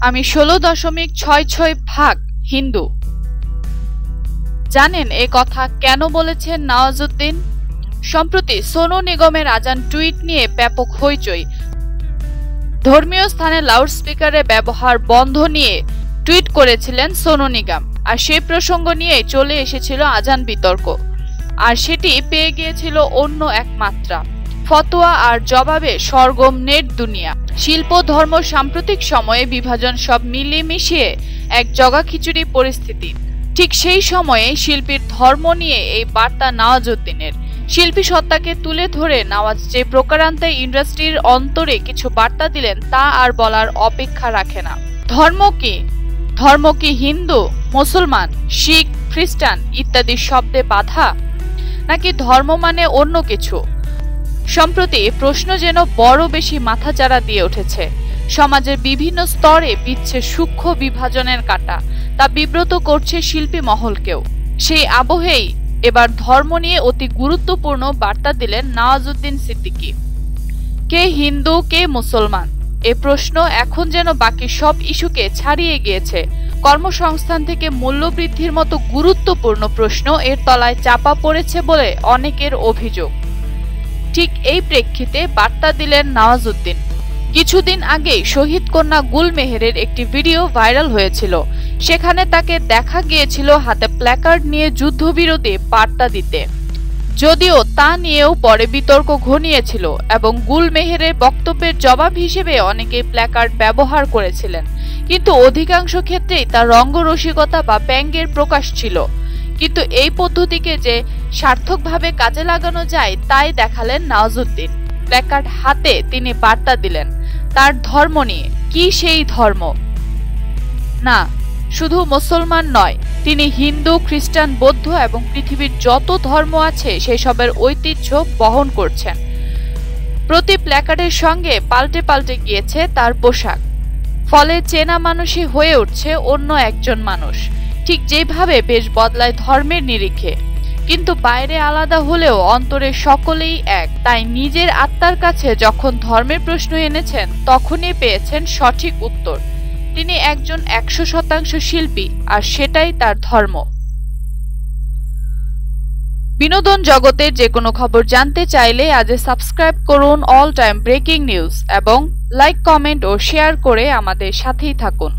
আমি ষোলো দশমিক ছয় ছয় ভাগ হিন্দু। জানেন এ কথা কেন বলেছেন নওয়াজুদ্দিন? সম্প্রতি সোনু নিগমের আজান টুইট নিয়ে ব্যাপক হইচই। ধর্মীয় স্থানে লাউড লাউডস্পিকারে ব্যবহার বন্ধ নিয়ে টুইট করেছিলেন সোনু নিগম, আর সেই প্রসঙ্গ নিয়ে চলে এসেছিল আজান বিতর্ক। আর সেটি পেয়ে গিয়েছিল অন্য এক মাত্রা। ফতোয়া আর জবাবে সরগম নেট দুনিয়া। শিল্প, ধর্ম, সাম্প্রতিক সময়ে বিভাজন সব মিলিয়ে মিশিয়ে এক জগাখিচুড়ি পরিস্থিতি। ঠিক সেই সময়ে শিল্পীর ধর্ম নিয়ে এই বার্তা নওয়াজুদ্দিনের। শিল্পী সত্তাকে তুলে ধরে নওয়াজ যে প্রকারান্তে ইন্ডাস্ট্রির অন্তরে কিছু বার্তা দিলেন তা আর বলার অপেক্ষা রাখে না। ধর্ম কি? ধর্ম কি হিন্দু, মুসলমান, শিখ, খ্রিস্টান ইত্যাদি শব্দে বাধা? নাকি ধর্ম মানে অন্য কিছু? সম্প্রতি প্রশ্ন যেন বড় বেশি মাথাচাড়া দিয়ে উঠেছে। সমাজের বিভিন্ন স্তরে বিচ্ছে সূক্ষ্ম বিভাজনের কাটা, তা বিব্রত করছে শিল্পী মহলকেও। সেই আবহেই এবার ধর্ম নিয়ে অতি গুরুত্বপূর্ণ বার্তা দিলেন নওয়াজুদ্দিন সিদ্দিকী। কে হিন্দু, কে মুসলমান? এ প্রশ্ন এখন যেন বাকি সব ইস্যুকে ছাড়িয়ে গিয়েছে কর্মসংস্থান থেকে মূল্যবৃদ্ধির মতো গুরুত্বপূর্ণ প্রশ্ন এর তলায় চাপা পড়েছে বলে অনেকের অভিযোগ। ঠিক এই প্রেক্ষিতে বার্তা দিলেন নওয়াজুদ্দিন। কিছুদিন আগেই শহীদ কন্যা গুল মেহেরের একটি ভিডিও ভাইরাল হয়েছিল। সেখানে তাকে দেখা গিয়েছিল হাতে প্ল্যাকার্ড নিয়ে যুদ্ধবিরোধী বার্তা দিতে। যদিও তা নিয়েও পরে বিতর্ক ঘনিয়েছিল এবং গুল মেহেরের বক্তব্যের জবাব হিসেবে অনেকে প্ল্যাকার্ড ব্যবহার করেছিলেন। কিন্তু অধিকাংশ ক্ষেত্রেই তার রঙ্গরসিকতা বা ব্যঙ্গের প্রকাশ ছিল। কিন্তু এই পদ্ধতিকে যে সার্থকভাবে কাজে লাগানো যায়, তাই দেখালেন নওয়াজুদ্দিন প্ল্যাকার্ড হাতে তিনি বার্তা দিলেন, তার ধর্ম নিয়ে। কি সেই ধর্ম? না, শুধু মুসলমান নয়, তিনি হিন্দু, খ্রিস্টান, বৌদ্ধ এবং পৃথিবীর যত ধর্ম আছে, সেসবের ঐতিহ্য বহন করছেন। প্রতি প্ল্যাকার্ডের সঙ্গে পাল্টে পাল্টে গিয়েছে তার পোশাক। ফলে চেনা মানুষই হয়ে উঠছে অন্য একজন মানুষ। ঠিক যেভাবে বেশ বদলায় ধর্মের নিরিখে। কিন্তু বাইরে আলাদা হলেও অন্তরে সকলেই এক। তাই নিজের আত্মার কাছে যখন ধর্মের প্রশ্ন এনেছেন, তখনই পেয়েছেন সঠিক উত্তর। তিনি একজন একশো শতাংশ শিল্পী, আর সেটাই তার ধর্ম। বিনোদন জগতের যে কোনো খবর জানতে চাইলে আজ সাবস্ক্রাইব করুন অল টাইম ব্রেকিং নিউজ এবং লাইক, কমেন্ট ও শেয়ার করে আমাদের সাথেই থাকুন।